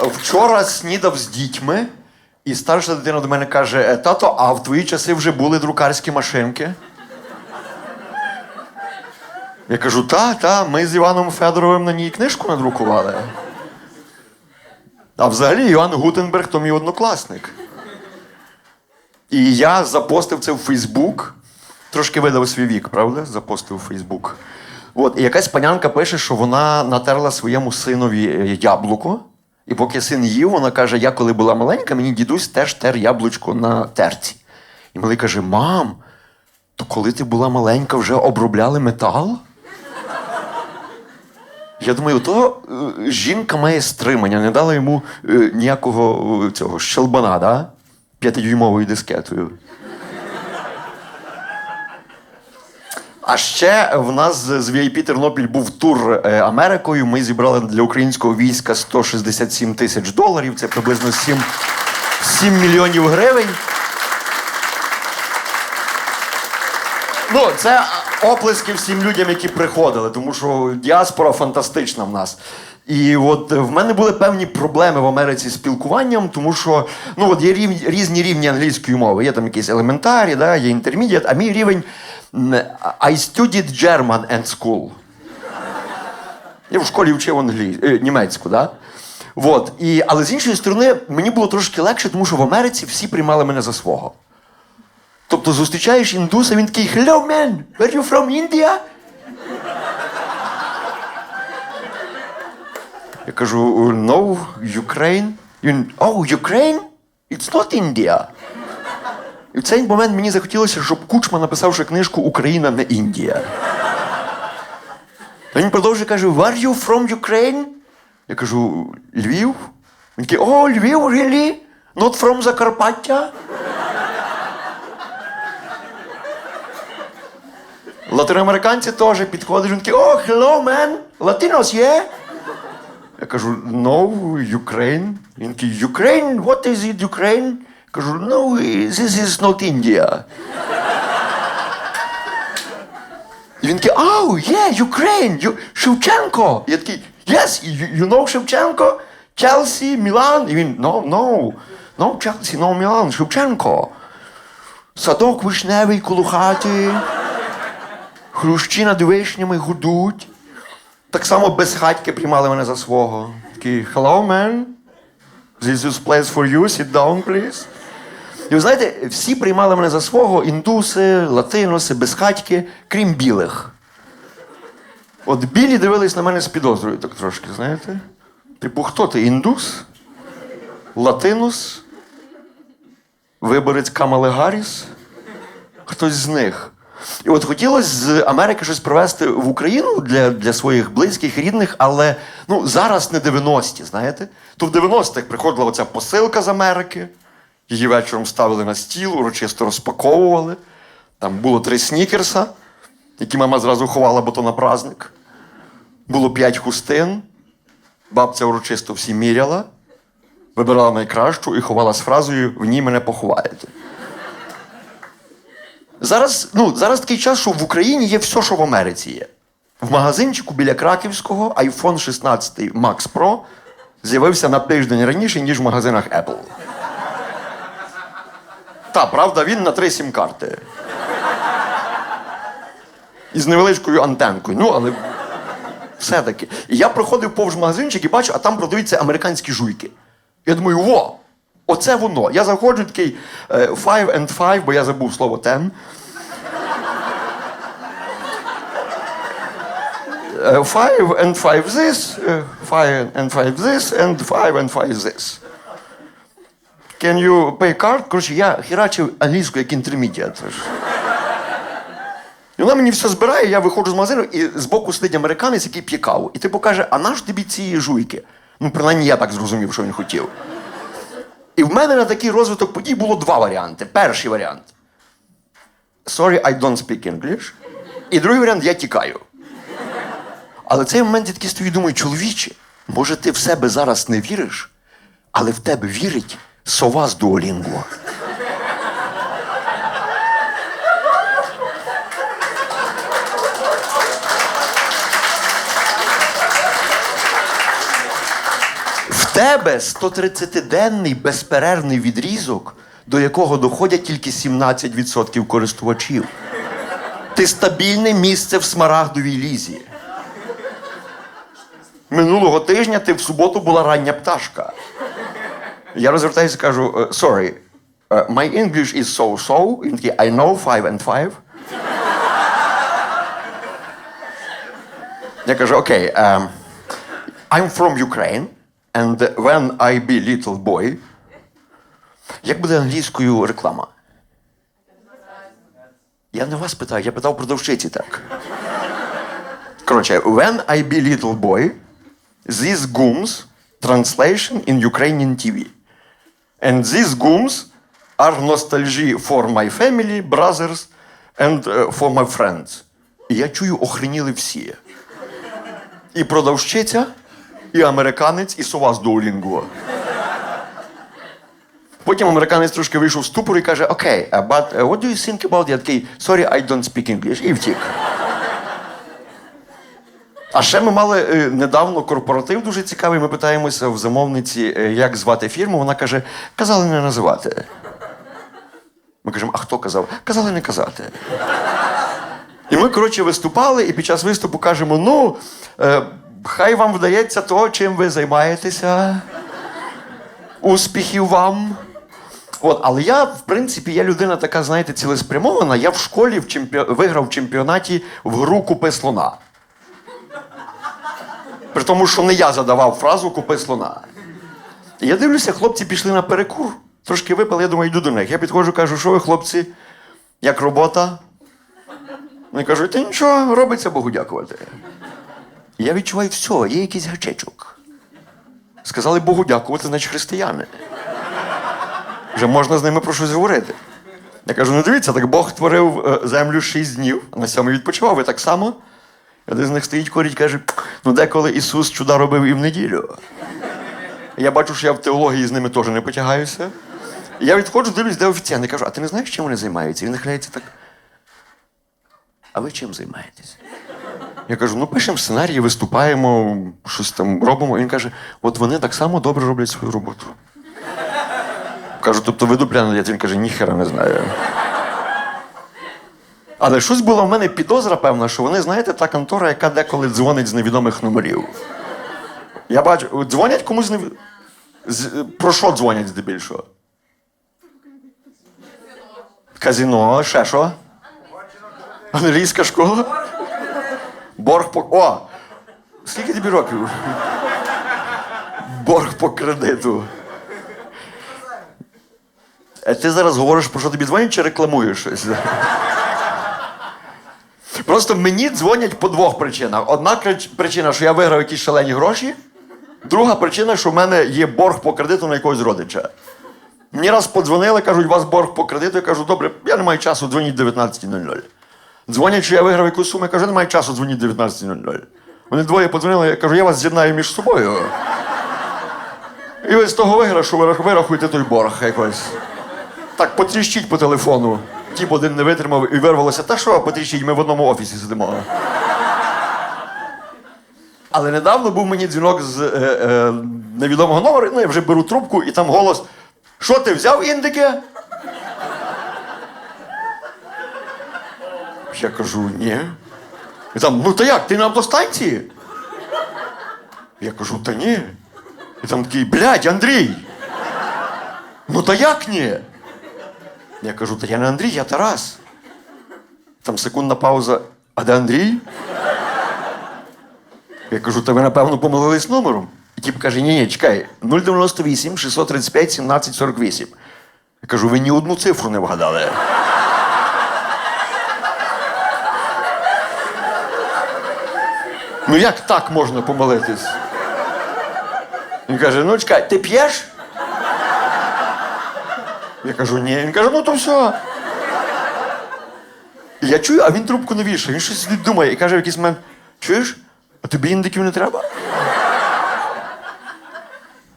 вчора снідав з дітьми, і старша дитина до мене каже: «Е, тато, а в твої часи вже були друкарські машинки? Я кажу, та, та, ми з Іваном Федоровим на ній книжку надрукували. А взагалі Іван Гутенберг то мій однокласник. І я запостив це в Фейсбук. Трошки видав свій вік, правда? Запостив у Фейсбук. От, і якась панянка пише, що вона натерла своєму синові яблуко. І поки син їв, вона каже: Я коли була маленька, мені дідусь теж тер яблучко на терці. І малий каже: Мам, то коли ти була маленька, вже обробляли метал? Я думаю, то е, жінка має стримання, не дала йому е, ніякого е, цього щелбана, да? п'ятидюймовою дискетою. А ще в нас з VIP Тернопіль був тур е, Америкою. Ми зібрали для українського війська 167 тисяч доларів. Це приблизно 7, 7 мільйонів гривень. Ну, це оплески всім людям, які приходили, тому що діаспора фантастична в нас. І от в мене були певні проблеми в Америці з спілкуванням, тому що ну, от є рів, різні рівні англійської мови. Є там якісь елементарі, да, є інтермедіат, а мій рівень I studied German and school. Я в школі вчив англій... е, німецьку, да? Вот. І, але з іншої сторони, мені було трошки легше, тому що в Америці всі приймали мене за свого. Тобто зустрічаєш індуса, він такий Hello, man! Where you from India? Я кажу, no, Ukraine. Він, oh, Ukraine? It's not India. І в цей момент мені захотілося, щоб Кучма написав ще книжку Україна не Індія. Він продовжує каже: Where you from Ukraine? Я кажу, Львів? Він такий, о, Львів, really? Not from Закарпаття? Латиноамериканці теж підходять, він такий, о, hello, man, Latinos, yeah? Я кажу, no, Ukraine. Він такий, Ukraine? What is it, Ukraine? Кажу, no, this is not India. І він такий, oh, yeah, Ukraine, Шевченко. Я такий, yes, you, know Шевченко? Челсі, Мілан. І він, no, no, no, Челсі, no, Мілан, Шевченко. Садок вишневий коло хати. Хрущі над вишнями гудуть. Так само безхатьки приймали мене за свого. Такі, hello, man. This is place for you, sit down, please. І ви знаєте, всі приймали мене за свого індуси, латиноси, безхатьки, крім білих. От білі дивились на мене з підозрою так трошки, знаєте? Типу, хто ти? Індус? Латинус? Виборець Камали Гарріс? Хтось з них. І от хотілося з Америки щось привезти в Україну для, для своїх близьких, рідних, але ну, зараз не 90-ті, знаєте? То в 90-х приходила оця посилка з Америки, її вечором ставили на стіл, урочисто розпаковували. Там було три снікерса, які мама зразу ховала, бо то на праздник. Було п'ять хустин, бабця урочисто всі міряла, вибирала найкращу і ховала з фразою В ній мене поховаєте. Зараз, ну, зараз такий час, що в Україні є все, що в Америці є. В магазинчику біля Краківського iPhone 16 Max Pro з'явився на тиждень раніше, ніж в магазинах Apple. Та, правда, він на три сім-карти. І з невеличкою антенкою. Ну, але все-таки. І я проходив повз магазинчик і бачу, а там продаються американські жуйки. Я думаю, во! Оце воно. Я заходжу такий е, five and five, бо я забув слово ten. Е, Five and five this, е, five and five this, and five and five this. Can you pay card? Коротше, я херачив англійську як інтермедіат. І вона мені все збирає, я виходжу з магазину, і збоку сидить американець, який п'є каву. І типу каже: а наш тобі ці жуйки? Ну, принаймні, я так зрозумів, що він хотів. І в мене на такий розвиток подій було два варіанти. Перший варіант. Sorry, I don't speak English. І другий варіант я тікаю. Але цей момент я такий стою і думаю, чоловіче, може, ти в себе зараз не віриш, але в тебе вірить сова з Дуолінго. В тебе 130-денний безперервний відрізок, до якого доходять тільки 17% користувачів. Ти стабільне місце в смарагдовій лізі. Минулого тижня ти в суботу була рання пташка. Я розвертаюся і кажу: «Е, sorry, е, my English is so-so. Він такий, I know five and five. Я кажу, окей, um, I'm from Ukraine, and when I be little boy. Як буде англійською реклама? Я не вас питаю, я питав продавчиці так. Коротше, when I be little boy, these gums translation in Ukrainian TV. And these gums are nostalgia for my family, brothers and uh, for my friends. І я чую, охреніли всі. І продавщиця, і американець, і сова з Duolingo. Потім американець трошки вийшов з ступору і каже: Окей, okay, but uh, what do you think about? Я такий, sorry, I don't speak English. І втік. А ще ми мали е, недавно корпоратив дуже цікавий. Ми питаємося в замовниці, е, як звати фірму. Вона каже: казали не називати. Ми кажемо, а хто казав? Казали не казати. І ми, коротше, виступали, і під час виступу кажемо: ну, е, хай вам вдається то, чим ви займаєтеся. Успіхів вам. От, але я, в принципі, я людина така, знаєте, цілеспрямована. Я в школі в чемпіо... виграв в чемпіонаті в гру Купи слона. При тому, що не я задавав фразу Купи слона. Я дивлюся, хлопці пішли на перекур, трошки випали, я думаю, йду до них. Я підходжу, кажу, що ви, хлопці, як робота? Вони кажуть, та нічого, робиться Богу дякувати. Я відчуваю, все, є якийсь гачечок. Сказали Богу дякувати, значить християни. Вже можна з ними про щось говорити. Я кажу: ну дивіться, так Бог творив е, землю шість днів, а на сьомий відпочивав. Ви так само. І Один з них стоїть, коріть, каже: ну деколи Ісус чуда робив і в неділю. Я бачу, що я в теології з ними теж не потягаюся. Я відходжу, дивлюсь, де офіціант. Я кажу, а ти не знаєш, чим вони займаються? Він нахиляється так. А ви чим займаєтесь? Я кажу, ну пишемо сценарії, виступаємо, щось там робимо. І він каже, от вони так само добре роблять свою роботу. Кажу, тобто ви дупляно даєте? Він каже, ніхера не знаю. Але щось було в мене підозра, певна, що вони, знаєте, та контора, яка деколи дзвонить з невідомих номерів. Я бачу, дзвонять комусь з з... Про що дзвонять здебільшого? Казіно, ще що? Англійська школа? Борг по. О! Скільки тобі років? Борг по кредиту. Е, Ти зараз говориш, про що тобі дзвонять, чи рекламуєш щось? Просто мені дзвонять по двох причинах. Одна причина, що я виграв якісь шалені гроші. Друга причина, що в мене є борг по кредиту на якогось родича. Мені раз подзвонили, кажуть, у вас борг по кредиту. Я кажу, добре, я не маю часу, дзвоніть 19.00. Дзвонять, що я виграв якусь суму, я кажу, немає часу, дзвоніть 19.00. Вони двоє подзвонили, я кажу, я вас з'єднаю між собою. І ви з того виграшу вирах- вирахуйте той борг якось. Так, потріщіть по телефону. Тіп один не витримав і вирвалося. Та що, потріщіть, ми в одному офісі сидимо. Але недавно був мені дзвінок з е, е, невідомого номеру, ну я вже беру трубку, і там голос: Що ти взяв індики? Я кажу, ні. І там, ну та як, ти на автостанції? Я кажу, та ні. І там такий, блядь, Андрій. Ну та як ні? Я кажу, та я не Андрій, я Тарас. Там секундна пауза. А де Андрій? Я кажу, та ви, напевно, помилились номером. І тіп каже, ні, ні, чекай, 098 635 17 48. Я кажу, ви ні одну цифру не вгадали. Ну як так можна помилитись? Він каже: ну чекай, ти п'єш? Я кажу, ні. Він каже, ну то все. І я чую, а він трубку не вішає. Він щось думає і каже в якийсь момент: чуєш, а тобі індиків не треба?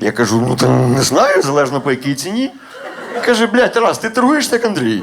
Я кажу, ну та не знаю, залежно по якій ціні. Він каже, блядь, Тарас, ти торгуєш як Андрій.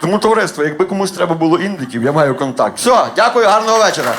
Тому товариство, якби комусь треба було індиків, я маю контакт. Все, дякую, гарного вечора.